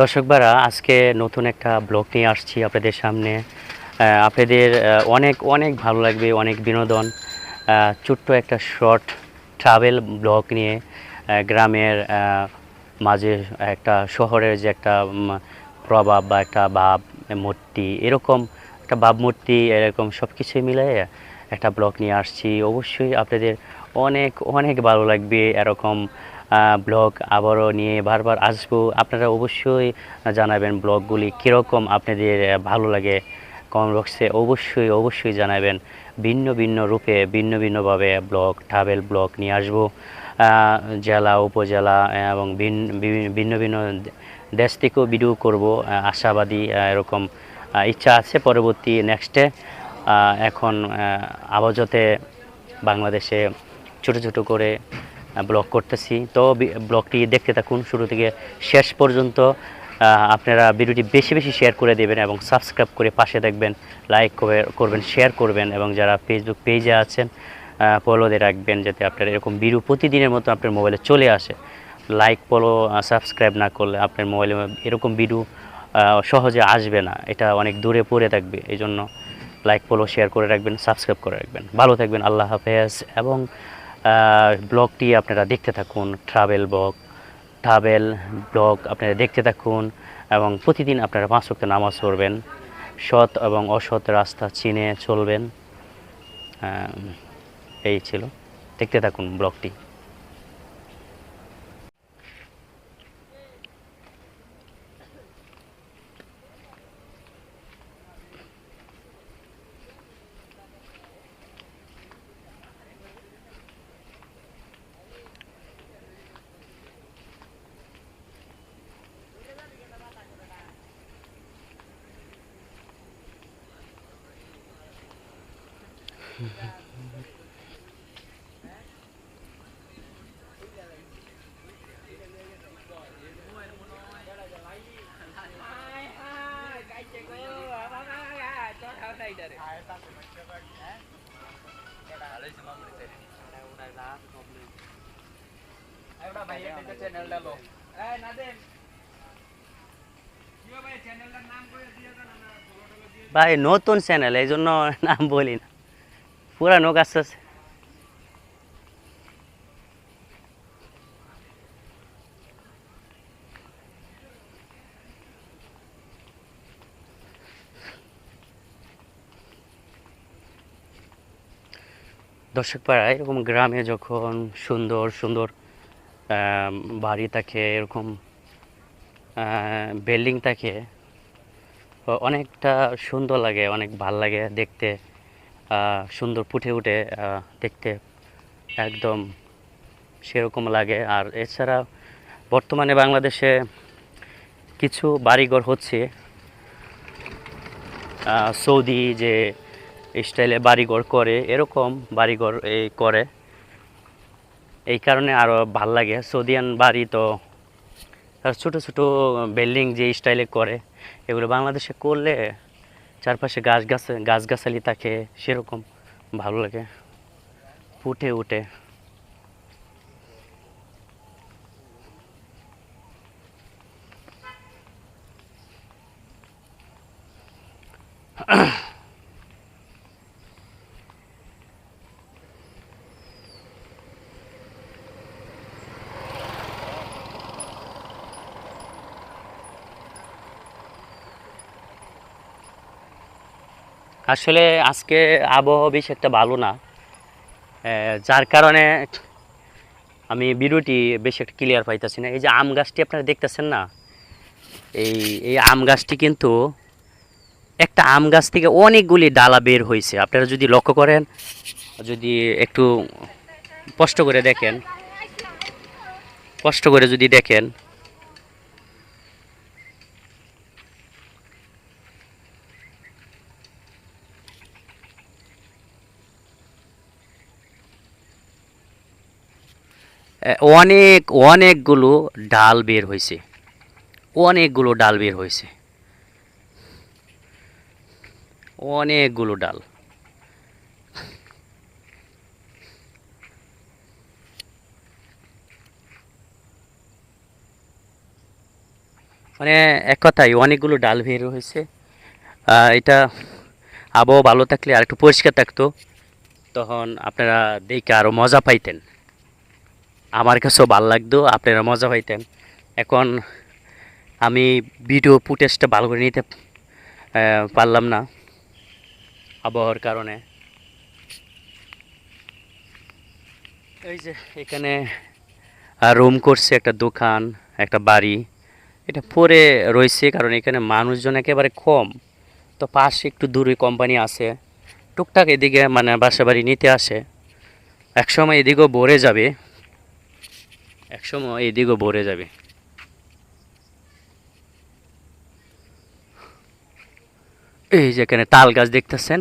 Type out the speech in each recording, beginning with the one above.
দর্শকবারা আজকে নতুন একটা ব্লগ নিয়ে আসছি আপনাদের সামনে। আপনাদের অনেক অনেক ভালো লাগবে, অনেক বিনোদন। ছোট্ট একটা শর্ট ট্রাভেল ব্লগ নিয়ে গ্রামের মাঝে একটা শহরের যে একটা প্রভাব বা একটা ভাব, মূর্তি, এরকম একটা ভাবমূর্তি এরকম সব কিছুই মিলে একটা ব্লগ নিয়ে আসছি। অবশ্যই আপনাদের অনেক অনেক ভালো লাগবে, এরকম ব্লগ আবারও নিয়ে বারবার আসব। আপনারা অবশ্যই জানাবেন ব্লগগুলি কীরকম আপনাদের ভালো লাগে কমেন্ট বক্সে অবশ্যই অবশ্যই জানাবেন। ভিন্ন ভিন্ন রূপে, ভিন্ন ভিন্নভাবে ব্লগ ট্রাভেল ব্লগ নিয়ে আসব। জেলা, উপজেলা এবং ভিন্ন ভিন্ন দেশ থেকেও ভিডিও করব। আশাবাদী এরকম ইচ্ছা আছে পরবর্তী নেক্সটে এখন আপাততে বাংলাদেশে ছোট ছোট করে ব্লগ করতেছি। তো ব্লগটি দেখতে থাকুন। শুরু থেকে শেষ পর্যন্ত আপনারা ভিডিওটি বেশি বেশি শেয়ার করে দেবেন এবং সাবস্ক্রাইব করে পাশে দেখবেন লাইক করবেন শেয়ার করবেন এবং যারা ফেসবুক পেজে আছেন ফলো দিয়ে রাখবেন যাতে আপনার এরকম ভিডিও প্রতিদিনের মতো আপনার মোবাইলে চলে আসে। লাইক ফলো সাবস্ক্রাইব না করলে আপনার মোবাইলে এরকম ভিডিও সহজে আসবে না। এটা অনেক দূরে পড়ে থাকবে। এই জন্য লাইক ফলো শেয়ার করে রাখবেন সাবস্ক্রাইব করে রাখবেন। ভালো থাকবেন। আল্লাহ হাফেজ এবং ব্লগটি আপনারা দেখতে থাকুন ট্রাভেল ব্লগ ট্রাভেল ব্লগ আপনারা দেখতে থাকুন এবং প্রতিদিন আপনারা পাঁচ ওয়াক্ত নামাজ পড়বেন। সৎ এবং অসৎ রাস্তা চিনে চলবেন। এই ছিল। দেখতে থাকুন ব্লগটি। ভাই নতুন চ্যানেল এই জন্য নাম বলি না পুরানো কাজ আছে। দর্শক পাড়া, এরকম গ্রামে যখন সুন্দর সুন্দর বাড়ি থাকে, এরকম বিল্ডিং থাকে অনেকটা সুন্দর লাগে, অনেক ভালো লাগে দেখতে। সুন্দর ফুটে উঠে দেখতে একদম সেরকম লাগে। আর এছাড়া বর্তমানে বাংলাদেশে কিছু বাড়িঘর হচ্ছে। সৌদি যে স্টাইলে বাড়িঘর করে, এরকম বাড়িঘর এই করে। এই কারণে আরও ভালো লাগে। সৌদিয়ান বাড়ি তো আর ছোটো ছোটো বিল্ডিং যে স্টাইলে করে, এগুলো বাংলাদেশে করলে চারপাশে গাছ গাছ গাছগাছালি থাকে সেরকম ভালো লাগে। ফুটে উঠে। আসলে আজকে আবহাওয়া বেশ একটা ভালো না। যার কারণে আমি ভিডিওটি বেশ একটা ক্লিয়ার পাইতেছি না। এই যে আম গাছটি আপনারা দেখতেছেন না, এই এই আম গাছটি কিন্তু একটা আম গাছ থেকে অনেকগুলি ডালা বের হয়েছে আপনারা যদি লক্ষ্য করেন, যদি একটু স্পষ্ট করে দেখেন স্পষ্ট করে যদি দেখেন অনেক, অনেকগুলো ডাল বের হয়েছে অনেকগুলো ডাল বের হয়েছে অনেকগুলো ডাল। মানে এক কথায় অনেকগুলো ডাল বের হয়েছে এটা আবহাওয়া ভালো থাকলে আর একটু পরিষ্কার থাকতো, তখন আপনারা দেখে আরও মজা পাইতেন। আমার কাছেও ভালো লাগতো, আপনারা মজা পাইতেন। এখন আমি ভিডিও ফুটেজটা ভালো করে নিতে পারলাম না আবহাওয়ার কারণে। এই যে এখানে রুম করছে একটা দোকান, একটা বাড়ি। এটা পরে রয়েছে কারণ এখানে মানুষজন একেবারে কম। তো পাশে একটু দূরে কোম্পানি আছে। টুকটাক এদিকে মানে বাসা বাড়ি নিতে আসে। একসময় এদিকেও ভরে যাবে। একসময় এদিকেও ভরে যাবে। এই যে এখানে তাল গাছ দেখতেছেন?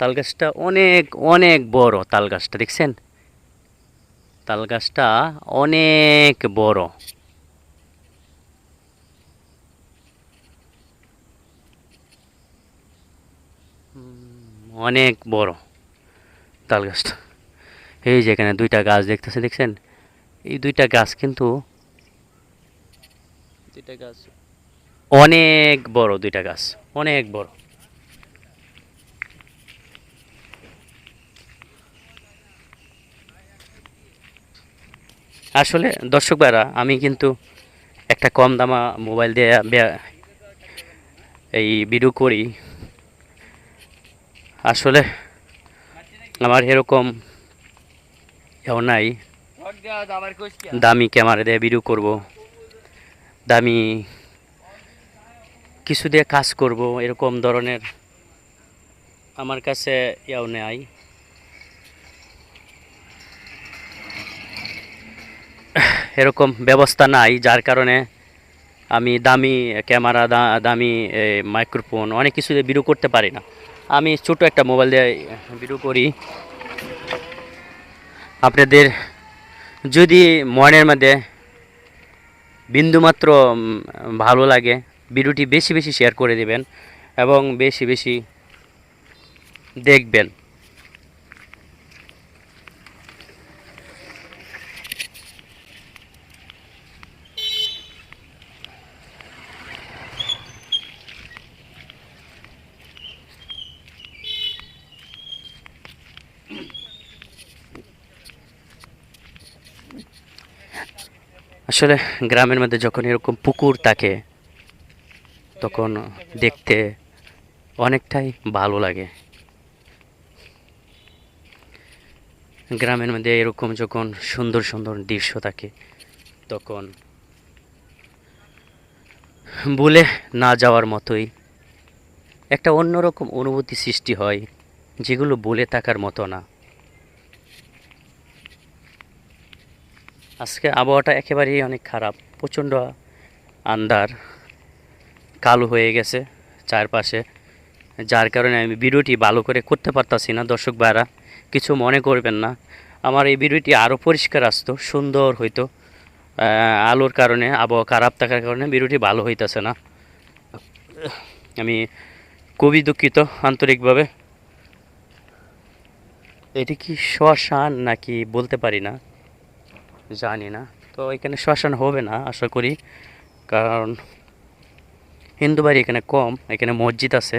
তাল গাছটা অনেক অনেক বড় তাল গাছটা, দেখছেন? তাল গাছটা অনেক বড়। অনেক বড় তাল গাছটা। এই যে এখানে দুইটা গাছ দেখতেছে, দেখছেন? এই দুইটা গাছ কিন্তু দুইটা গাছ। অনেক বড় দুইটা গাছ অনেক বড়। আসলে দর্শক ভাইরা আমি কিন্তু একটা কম দামা মোবাইল দিয়ে এই ভিডিও করি। আসলে আমার এরকম এও নাই। দামি ক্যামেরা দিয়ে ভিডিও করব। দামি কিছু দিয়ে কাজ করব, এরকম ধরনের আমার কাছে ইয়াও নেই। এরকম ব্যবস্থা নাই, যার কারণে আমি দামি ক্যামেরা দামি মাইক্রোফোন অনেক কিছু দিয়ে ভিডিও করতে পারি না। আমি ছোট একটা মোবাইল দিয়ে ভিডিও করি। আপনাদের যদি মনের মধ্যে বিন্দুমাত্র ভালো লাগে, ভিডিওটি বেশি বেশি শেয়ার করে দেবেন এবং বেশি বেশি দেখবেন। আসলে গ্রামের মধ্যে যখন এরকম পুকুর থাকে, তখন দেখতে অনেকটাই ভালো লাগে। গ্রামের মধ্যে এরকম যখন সুন্দর সুন্দর দৃশ্য থাকে, তখন বলে না যাওয়ার মতোই একটা অন্যরকম অনুভূতি সৃষ্টি হয়, যেগুলো বলে থাকার মতো না। আজকে আবহাওয়াটা একেবারেই অনেক খারাপ। প্রচণ্ড আন্ধার, কালো হয়ে গেছে চারপাশে, যার কারণে আমি ভিডিওটি ভালো করে করতে পারতাছি না, দর্শক ভাইরা। কিছু মনে করবেন না। আমার এই ভিডিওটি আরও পরিষ্কার আসতো, সুন্দর হইতো আলোর কারণে, আবহাওয়া খারাপ থাকার কারণে ভিডিওটি ভালো হইতেছে না। আমি খুবই দুঃখিত আন্তরিকভাবে। এটি কি শ্মশান নাকি বলতে পারি না। জানি না। তো এখানে শ্মশান হবে না, আশা করি। কারণ হিন্দু বাড়ি এখানে কম, এখানে মসজিদ আছে।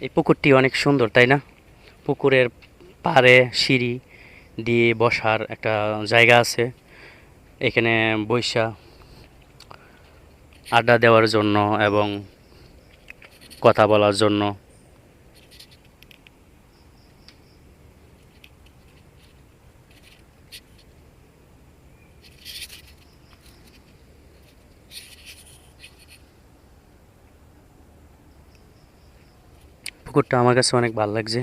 এই পুকুরটি অনেক সুন্দর, তাই না? পুকুরের পাড়ে সিঁড়ি দিয়ে বসার একটা জায়গা আছে। এখানে বৈশা আড্ডা দেওয়ার জন্য এবং কথা বলার জন্য। পুকুরটা আমার কাছে অনেক ভালো লাগছে।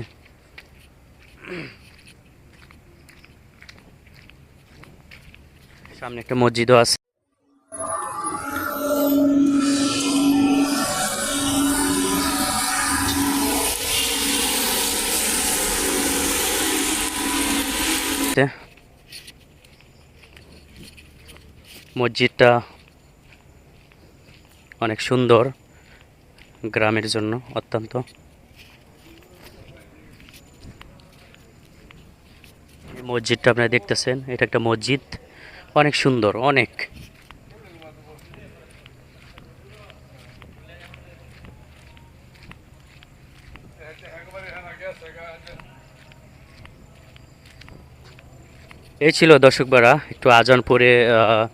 সামনে একটা মসজিদও আছে। মসজিদটা অনেক সুন্দর গ্রামের জন্য অত্যন্ত। মসজিদটা আপনারা দেখতেছেন এটা একটা মসজিদ। অনেক সুন্দর অনেক। এই ছিল দর্শকবারা একটু আজান পরে আহ,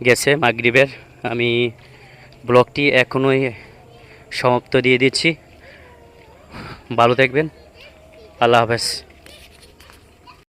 গেছে মাগরিবের। আমি ব্লকটি এখনোই সমাপ্ত দিয়ে দিচ্ছি। ভালো থাকবেন। আল্লাহ হাফেজ।